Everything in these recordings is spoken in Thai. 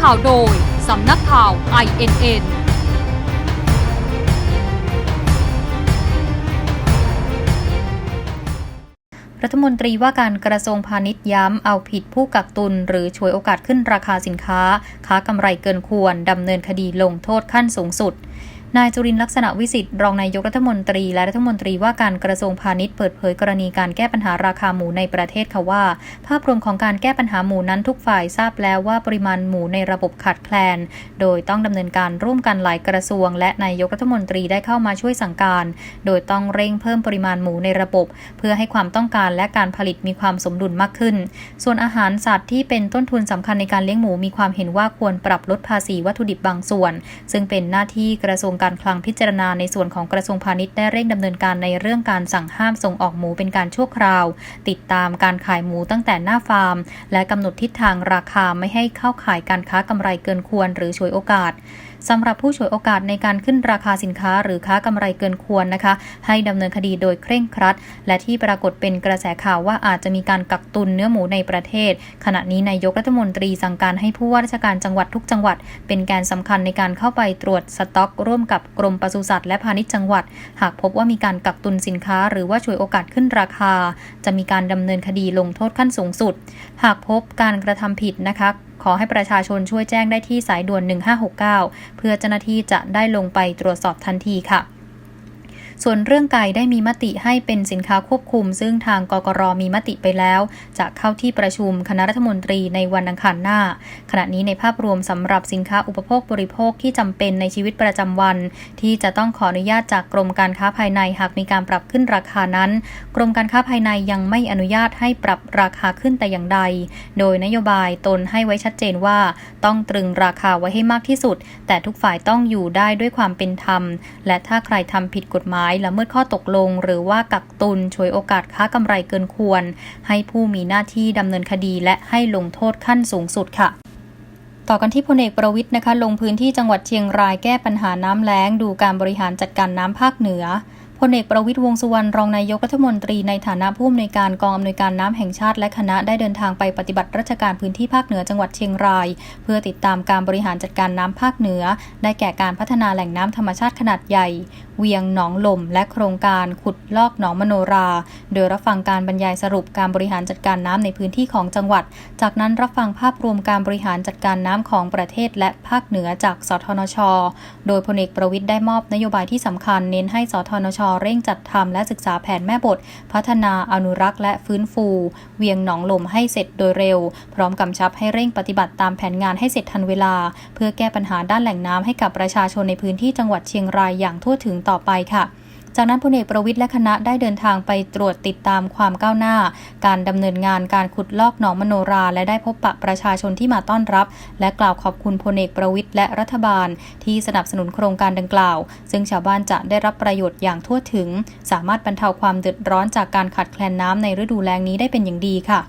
ข่าวโดย สำนักข่าว INN รัฐมนตรีว่าการกระทรวงพาณิชย์ย้ำเอาผิดผู้กักตุน หรือช่วยโอกาสขึ้นราคาสินค้า ค้ากำไรเกินควร ดำเนินคดีลงโทษขั้นสูงสุด นายจุรินลักษณะวิสิทธิ์รองนายกรัฐมนตรีและรัฐมนตรีว่าการกระทรวงพาณิชย์เปิดเผยกรณีการแก้ปัญหาราคาหมูในประเทศค่ะว่า ภาพรวมของการแก้ปัญหาหมูนั้นทุกฝ่ายทราบแล้วว่าปริมาณหมูในระบบขาดแคลน โดยต้องดำเนินการร่วมกันหลายกระทรวง และนายกรัฐมนตรีได้เข้ามาช่วยสั่งการ โดยต้องเร่งเพิ่มปริมาณหมูในระบบ เพื่อให้ความต้องการและการผลิตมีความสมดุลมากขึ้น ส่วนอาหารสัตว์ที่เป็นต้นทุนสำคัญในการเลี้ยงหมูมีความเห็นว่าควรปรับลดภาษีวัตถุดิบบางส่วน ซึ่งเป็นหน้าที่กระทรวงการคลังพิจารณาในส่วนของกระทรวงพาณิชย์ได้เร่งดำเนินการในเรื่องการสั่งห้ามส่งออกหมูเป็นการชั่วคราว ติดตามการขายหมูตั้งแต่หน้าฟาร์ม และกำหนดทิศทางราคาไม่ให้เข้าขายการค้ากำไรเกินควร หรือฉวยโอกาสสำหรับผู้ฉวยโอกาสในการขึ้นราคาสินค้าหรือค้ากำไรเกินควรนะคะ ให้ดำเนินคดีโดยเคร่งครัด และที่ปรากฏเป็นกระแสข่าวว่าอาจจะมีการกักตุนเนื้อหมูในประเทศ ขณะนี้นายกรัฐมนตรีสั่งการให้ผู้ว่าราชการจังหวัดทุกจังหวัด เป็นแกนสำคัญในการเข้าไปตรวจสต็อกร่วมกับกรมปศุสัตว์และพาณิชย์จังหวัด หากพบว่ามีการกักตุนสินค้า หรือว่าฉวยโอกาสขึ้นราคา จะมีการดำเนินคดีลงโทษขั้นสูงสุด หากพบการกระทำผิดนะคะ ขอให้ประชาชนช่วยแจ้งได้ที่สายด่วน 1569 เพื่อเจ้าหน้าที่จะได้ลงไปตรวจสอบทันทีค่ะ ส่วนเรื่องไก่ได้มีมติให้เป็นสินค้าควบคุม ซึ่งทางกกรมีมติไปแล้ว จะเข้าที่ประชุมคณะรัฐมนตรีในวันอังคารหน้า ขณะนี้ในภาพรวมสำหรับสินค้าอุปโภคบริโภคที่จำเป็นในชีวิตประจำวัน ที่จะต้องขออนุญาตจากกรมการค้าภายในหากมีการปรับขึ้นราคานั้น กรมการค้าภายในยังไม่อนุญาตให้ปรับราคาขึ้นแต่อย่างใด โดยนโยบายตนให้ไว้ชัดเจนว่า ต้องตรึงราคาไว้ให้มากที่สุด แต่ทุกฝ่ายต้องอยู่ได้ด้วยความเป็นธรรม และถ้าใครทำผิดกฎหมายละเมิดข้อตกลง หรือว่ากักตุนช่วยโอกาสค้ากำไรเกินควร ให้ผู้มีหน้าที่ดำเนินคดีและให้ลงโทษขั้นสูงสุดค่ะต่อกันที่พลเอกประวิทย์นะคะ ลงพื้นที่จังหวัดเชียงรายแก้ปัญหาน้ำแล้ง ดูการบริหารจัดการน้ำภาคเหนือพลเอกประวิทย์วงสุวรรณรองนายกรัฐมนตรีในฐานะผู้อำนวยการกองอำนวยการน้ำแห่งชาติและคณะได้เดินทางไปปฏิบัติราชการพื้นที่ภาคเหนือจังหวัดเชียงราย เพื่อติดตามการบริหารจัดการน้ำภาคเหนือ ได้แก่การพัฒนาแหล่งน้ำธรรมชาติขนาดใหญ่ เวียงหนองลม และโครงการขุดลอกหนองมโนรา โดยรับฟังการบรรยายสรุปการบริหารจัดการน้ำในพื้นที่ของจังหวัด จากนั้นรับฟังภาพรวมการบริหารจัดการน้ำของประเทศ และภาคเหนือจากสทนช โดยพลเอกประวิทย์ได้มอบนโยบายที่สำคัญ เน้นให้สทนช เร่งจัดทำและศึกษาแผนแม่บท พัฒนาอนุรักษ์ และฟื้นฟู เวียงหนองลมให้เสร็จโดยเร็ว พร้อมกำชับให้เร่งปฏิบัติตามแผนงานให้เสร็จทันเวลา เพื่อแก้ปัญหาด้านแหล่งน้ำให้กับประชาชนในพื้นที่จังหวัดเชียงรายอย่างทั่วถึงต่อไปค่ะ จากนั้นพลเอกประวิทย์และคณะได้เดินทางไปตรวจติดตามความก้าวหน้า การดำเนินงานการขุดลอกหนองมโนรา และได้พบปะประชาชนที่มาต้อนรับ และกล่าวขอบคุณพลเอกประวิทย์และรัฐบาล ที่สนับสนุนโครงการดังกล่าว ซึ่งชาวบ้านจะได้รับประโยชน์อย่างทั่วถึง สามารถบรรเทาความเดือดร้อนจากการขาดแคลนน้ำในฤดูแล้งนี้ได้เป็นอย่างดีค่ะ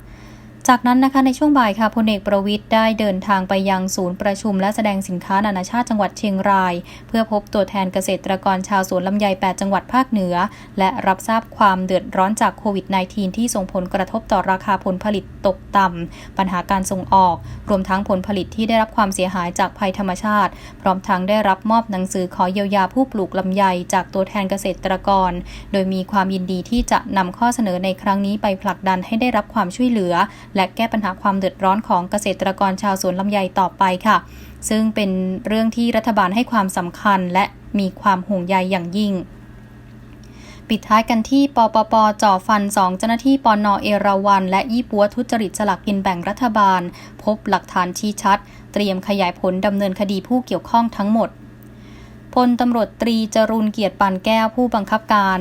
จากนั้นนะคะในช่วงบ่ายค่ะพลเอกประวิทย์ได้เดินทางไปยังศูนย์ประชุมและแสดงสินค้านานาชาติจังหวัดเชียงราย เพื่อพบตัวแทนเกษตรกรชาวสวนลำไย 8 จังหวัดภาคเหนือ และรับทราบความเดือดร้อนจากโควิด -19 ที่ส่งผลกระทบต่อราคาผลผลิตตกต่ำ ปัญหาการส่งออก รวมทั้งผลผลิตที่ได้รับความเสียหายจากภัยธรรมชาติ พร้อมทั้งได้รับมอบหนังสือขอเยียวยาผู้ปลูกลำไย จากตัวแทนเกษตรกร โดยมีความยินดีที่จะนำข้อเสนอในครั้งนี้ไปผลักดันให้ได้รับความช่วยเหลือและแก้ปัญหาความความเดือดร้อนของเกษตรกรชาวสวนลำไยต่อไปค่ะ ซึ่งเป็นเรื่องที่รัฐบาลให้ความสำคัญและมีความห่วงใยอย่างยิ่ง ปิดท้ายกันที่ปปปจ่อฟัน 2 เจ้าหน้าที่ปอนอเอราวัน และยี่ปัวทุจริตสลักกินแบ่งรัฐบาล พบหลักฐานชี้ชัด เตรียมขยายผลดำเนินคดีผู้เกี่ยวข้องทั้งหมดพลตำรวจตรีจรุนเกียรติปานแก้วผู้บังคับการ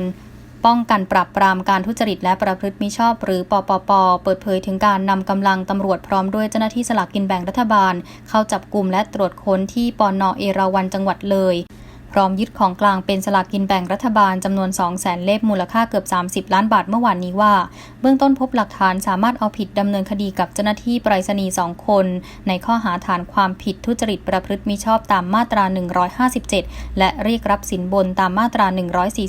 ป้องกันปรับปรามการทุจริตและประพฤติมิชอบ หรือปปป เปิดเผยถึงการนำกำลังตำรวจพร้อมด้วยเจ้าหน้าที่สลากกินแบ่งรัฐบาล เข้าจับกลุ่มและตรวจค้นที่ปอนอเอราวันจังหวัดเลย พร้อมยึดของกลางเป็นสลากกินแบ่งรัฐบาลจำนวน 2 0 0แสนเล่มมูลค่าเกือบ 30 ล้านบาทเมื่อวานนี้ว่า เบื้องต้นพบหลักฐานสามารถเอาผิดดำเนินคดีกับเจ้าหน้าที่ไปรษณีย์2คน ในข้อหาฐานความผิดทุจริตประพฤติมิชอบตามมาตรา 157 และเรียกรับสินบนตามมาตรา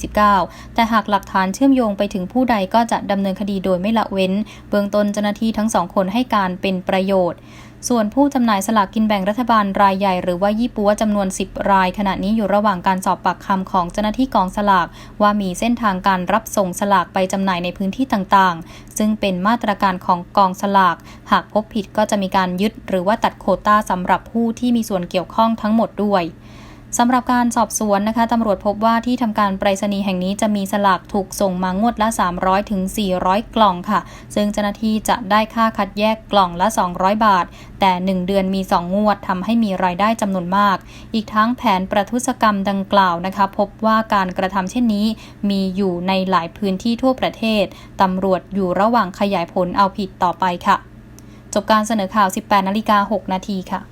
149 แต่หากหลักฐานเชื่อมโยงไปถึงผู้ใดก็จะดำเนินคดีโดยไม่ละเว้น เบื้องต้นเจ้าหน้าที่ทั้งสองคนให้การเป็นประโยชน์ ส่วนผู้จำหน่ายสลากกินแบ่งรัฐบาลรายใหญ่หรือว่ายี่ปัวจำนวน 10 ราย ขณะนี้อยู่ระหว่างการสอบปากคำของเจ้าหน้าที่กองสลาก ว่ามีเส้นทางการรับส่งสลากไปจำหน่ายในพื้นที่ต่างๆ ซึ่งเป็นมาตรการของกองสลาก หากพบผิดก็จะมีการยึดหรือว่าตัดโคต้าสำหรับผู้ที่มีส่วนเกี่ยวข้องทั้งหมดด้วย สำหรับการสอบสวนนะคะตำรวจพบว่าที่ทำการไปรษณีย์แห่งนี้จะมีสลากถูกส่งมางวดละ 300ถึง400 กล่องค่ะ ซึ่งเจ้าหน้าที่จะได้ค่าคัดแยกกล่องละ 200 บาท แต่ 1 เดือนมี 2 งวดทำให้มีรายได้จำนวนมาก อีกทั้งแผนประทุษกรรมดังกล่าวนะคะ พบว่าการกระทำเช่นนี้ มีอยู่ในหลายพื้นที่ทั่วประเทศตำรวจอยู่ระหว่างขยายผลเอาผิดต่อไปค่ะ จบการเสนอข่าว 18นาฬิกา6นาทีค่ะ